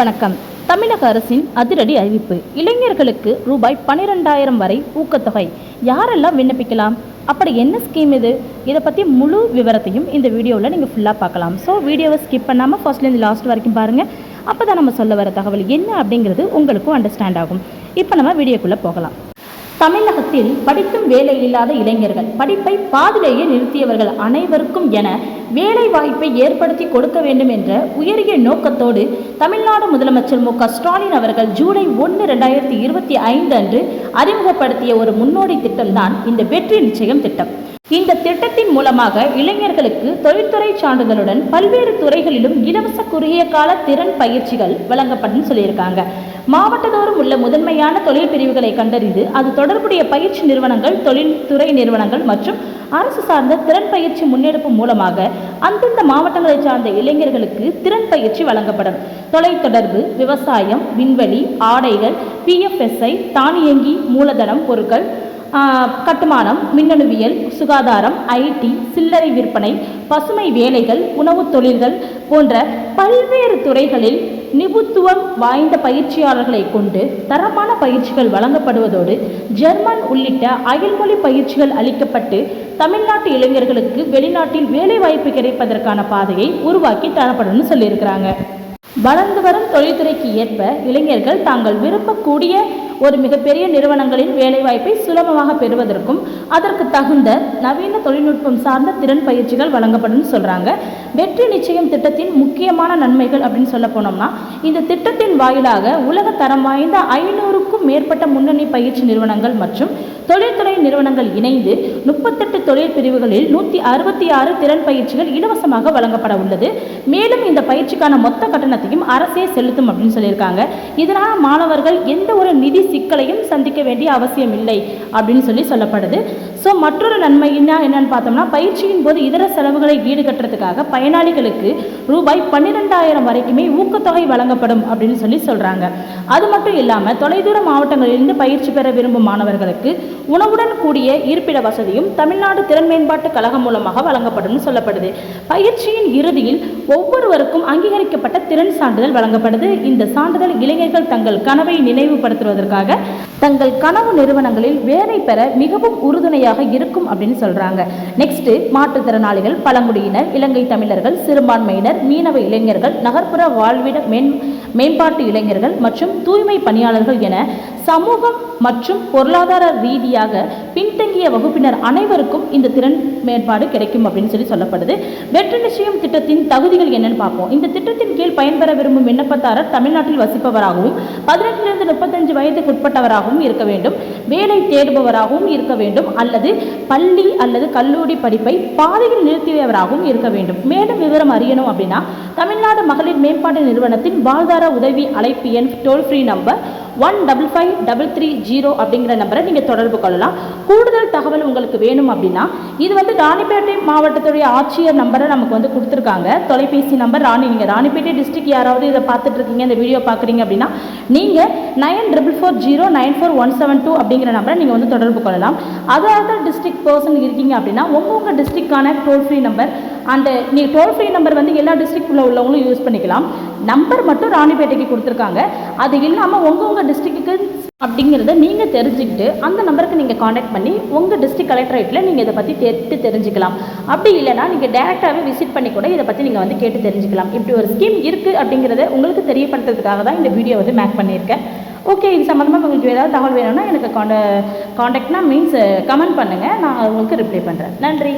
வணக்கம். தமிழக அரசின் அதிரடி அறிவிப்பு. இளைஞர்களுக்கு ரூபாய் பன்னிரெண்டாயிரம் வரை ஊக்கத்தொகை. யாரெல்லாம் விண்ணப்பிக்கலாம்? அப்படி என்ன ஸ்கீம் இது? இதை பற்றி முழு விவரத்தையும் இந்த வீடியோவில் நீங்கள் ஃபுல்லாக பார்க்கலாம். ஸோ வீடியோவை ஸ்கிப் பண்ணாமல் ஃபர்ஸ்ட்லேருந்து லாஸ்ட் வரைக்கும் பாருங்கள் அப்போ தான் நம்ம சொல்ல வர தகவல் என்ன அப்படிங்கிறது உங்களுக்கும் அண்டர்ஸ்டாண்ட் ஆகும். இப்போ நம்ம வீடியோக்குள்ளே போகலாம். தமிழகத்தில் படித்தும் வேலை இல்லாத இளைஞர்கள் படிப்பை பாதிலேயே நிறுத்தியவர்கள் அனைவருக்கும் என வேலை வாய்ப்பை ஏற்படுத்தி கொடுக்க வேண்டும் என்ற உயரிய நோக்கத்தோடு தமிழ்நாடு முதலமைச்சர் மு க ஸ்டாலின் அவர்கள் ஜூலை ஒன்று ரெண்டாயிரத்தி இருபத்தி ஐந்து அன்று அறிமுகப்படுத்திய ஒரு முன்னோடி திட்டம்தான் இந்த வெற்றி நிச்சயம் திட்டம். இந்த திட்டத்தின் மூலமாக இளைஞர்களுக்கு தொழில்துறை சான்றிதழுடன் பல்வேறு துறைகளிலும் இலவச குறுகிய கால திறன் பயிற்சிகள் வழங்கப்படும் சொல்லியிருக்காங்க. மாவட்டதோறும் உள்ள முதன்மையான தொழில் பிரிவுகளை கண்டறிந்து அது தொடர்புடைய பயிற்சி நிறுவனங்கள் தொழில்துறை நிறுவனங்கள் மற்றும் அரசு சார்ந்த திறன் பயிற்சி முன்னெடுப்பு மூலமாக அந்தந்த மாவட்டங்களை சார்ந்த இளைஞர்களுக்கு திறன் பயிற்சி வழங்கப்படும். தொலைத்தொடர்பு விவசாயம் விண்வெளி ஆடைகள் பிஎஃப்எஸ்ஐ தானியங்கி மூலதனம் பொருட்கள் கட்டுமானம் மின்னணுவியல் சுகாதாரம் ஐடி சில்லறை விற்பனை பசுமை வேலைகள் உணவுத் தொழில்கள் போன்ற பல்வேறு துறைகளில் நிபுத்துவம் வாய்ந்த பயிற்சியாளர்களை கொண்டு தரமான பயிற்சிகள் வழங்கப்படுவதோடு ஜெர்மன் உள்ளிட்ட அயல்மொழி பயிற்சிகள் அளிக்கப்பட்டு தமிழ்நாட்டு இளைஞர்களுக்கு வெளிநாட்டில் வேலைவாய்ப்பு கிடைப்பதற்கான பாதையை உருவாக்கி தரப்படும்னு சொல்லியிருக்கிறாங்க. வளர்ந்து வரும் தொழில்துறைக்கு ஏற்ப இளைஞர்கள் தாங்கள் விரும்பக்கூடிய ஒரு மிகப்பெரிய நிறுவனங்களின் வேலைவாய்ப்பை சுலபமாக பெறுவதற்கும் அதற்கு தகுந்த நவீன தொழில்நுட்பம் சார்ந்த திறன் பயிற்சிகள் வழங்கப்படும் சொல்கிறாங்க வெற்றி நிச்சயம் திட்டத்தின் முக்கியமான நன்மைகள் அப்படின்னு சொல்ல போனோம்னா இந்த திட்டத்தின் வாயிலாக உலக தரம் வாய்ந்த ஐநூறுக்கும் மேற்பட்ட முன்னணி பயிற்சி நிறுவனங்கள் மற்றும் தொழில்துறை நிறுவனங்கள் இணைந்து முப்பத்தெட்டு தொழில் பிரிவுகளில் நூற்றி அறுபத்தி ஆறு திறன் பயிற்சிகள் இலவசமாக வழங்கப்பட உள்ளது. மேலும் இந்த பயிற்சிக்கான மொத்த கட்டணத்தையும் அரசே செலுத்தும் அப்படின்னு சொல்லியிருக்காங்க. இதனால் மாணவர்கள் எந்த ஒரு நிதி சிக்கலையும் சந்திக்க வேண்டிய அவசியம் இல்லை அப்படின்னு சொல்லி சொல்லப்படுது. ஸோ மற்றொரு நன்மை என்ன என்னன்னு பார்த்தோம்னா பயிற்சியின் போது இதர செலவுகளை ஈடுகட்டுறதுக்காக பயனாளிகளுக்கு ரூபாய் பன்னிரெண்டாயிரம் வரைக்குமே ஊக்கத்தொகை வழங்கப்படும் அப்படின்னு சொல்லி சொல்கிறாங்க அது மட்டும் இல்லாமல் தொலைதூர மாவட்டங்களிலிருந்து பயிற்சி பெற விரும்பும் மாணவர்களுக்கு உணவுடன் கூடிய இருப்பிட வசதியும் தமிழ்நாடு திறன் மேம்பாட்டு கழகம் மூலமாக வழங்கப்படும்னு சொல்லப்படுது. பயிற்சியின் இறுதியில் ஒவ்வொருவருக்கும் அங்கீகரிக்கப்பட்ட திறன் சான்றிதழ் வழங்கப்படுது. இந்த சான்றிதழ் இளைஞர்கள் தங்கள் கனவை நினைவுபடுத்துவதற்காக தங்கள் கனவு நிறுவனங்களில் வேலை பெற மிகவும் உறுதுணையாக இருக்கும் அப்படின்னு சொல்றாங்க. நெக்ஸ்ட் மாற்றுத்திறனாளிகள் பழங்குடியினர் இலங்கை தமிழர்கள் சிறுபான்மையினர் மீனவ இளைஞர்கள் நகர்ப்புற வாழ்விட மேன் மேம்பாட்டு இளைஞர்கள் மற்றும் தூய்மை பணியாளர்கள் என சமூகம் மற்றும் பொருளாதார ரீதியாக பின்தங்கிய வகுப்பினர் அனைவருக்கும் இந்த திறன் மேம்பாடு கிடைக்கும் அப்படின்னு சொல்லி சொல்லப்படுது. வெற்றி நிச்சயம் திட்டத்தின் தகுதிகள் என்னன்னு பார்ப்போம். இந்த திட்டத்தின் கீழ் பயன்பெற விரும்பும் விண்ணப்பதாரர் தமிழ்நாட்டில் வசிப்பவராகவும் பதினெட்டிலிருந்து முப்பத்தஞ்சு வயதுக்கு உட்பட்டவராகவும் இருக்க வேண்டும். வேலை தேடுபவராகவும் இருக்க வேண்டும். அல்லது பள்ளி அல்லது கல்லூரி படிப்பை பாதையில் நிறுத்தியவராகவும் இருக்க வேண்டும். மேலும் விவரம் அறியணும் அப்படின்னா தமிழ்நாடு மகளிர் மேம்பாட்டு நிறுவனத்தின் வாழ்வாதார உதவி அழைப்பு எண் toll free number one double five double three zero அப்படிங்கிற நம்பரை நீங்கள் தொடர்பு கொள்ளலாம். கூடுதல் தகவல் உங்களுக்கு வேணும் அப்படின்னா இது வந்து ராணிப்பேட்டை மாவட்டத்துடைய ஆட்சியர் நம்பரை நமக்கு வந்து கொடுத்துருக்காங்க. தொலைபேசி நம்பர் ராணி நீங்கள் ராணிப்பேட்டை டிஸ்ட்ரிக்ட் யாராவது இதை பார்த்துட்டு இருக்கீங்க இந்த வீடியோ பார்க்குறீங்க அப்படின்னா நீங்கள் nine triple four zero nine four one seven two அப்படிங்கிற நம்பரை நீங்கள் வந்து தொடர்பு கொள்ளலாம். அதர் டிஸ்ட்ரிக்ட் பர்சன் இருக்கீங்க அப்படின்னா உங்கள் உங்கள் டிஸ்ட்ரிக்டான டோல் ஃப்ரீ நம்பர் அந்த நீங்கள் டோல் ஃப்ரீ நம்பர் வந்து எல்லா டிஸ்ட்ரிக்டில் உள்ளவங்களும் யூஸ் பண்ணிக்கலாம். நம்பர் மட்டும் ராணிப்பேட்டைக்கு கொடுத்துருக்காங்க. அது இல்லாமல் உங்கள் உங்கள் டிஸ்ட்ரிக்ட்டுக்கு அப்படிங்கிறத நீங்கள் தெரிஞ்சுக்கிட்டு அந்த நம்பருக்கு நீங்கள் காண்டாக்ட் பண்ணி உங்கள் டிஸ்ட்ரிக்ட் கலெக்டரேட்டில் நீங்கள் இதை பற்றி கேட்டு தெரிஞ்சுக்கலாம். அப்படி இல்லைனா நீங்கள் டேரெக்டாகவே விசிட் பண்ணி கூட இதை பற்றி நீங்கள் வந்து கேட்டு தெரிஞ்சுக்கலாம். இப்படி ஒரு ஸ்கீம் இருக்குது அப்படிங்கிறத உங்களுக்கு தெரியப்படுத்துறதுக்காக தான் இந்த வீடியோ வந்து மேக் பண்ணியிருக்கேன். ஓகே இது சம்மந்தமாக உங்களுக்கு ஏதாவது தகவல் வேணும்னா எனக்கு காண்ட காண்டாக்ட்னா மீன்ஸ் கமெண்ட் பண்ணுங்கள் நான் உங்களுக்கு ரிப்ளை பண்ணுறேன் நன்றி.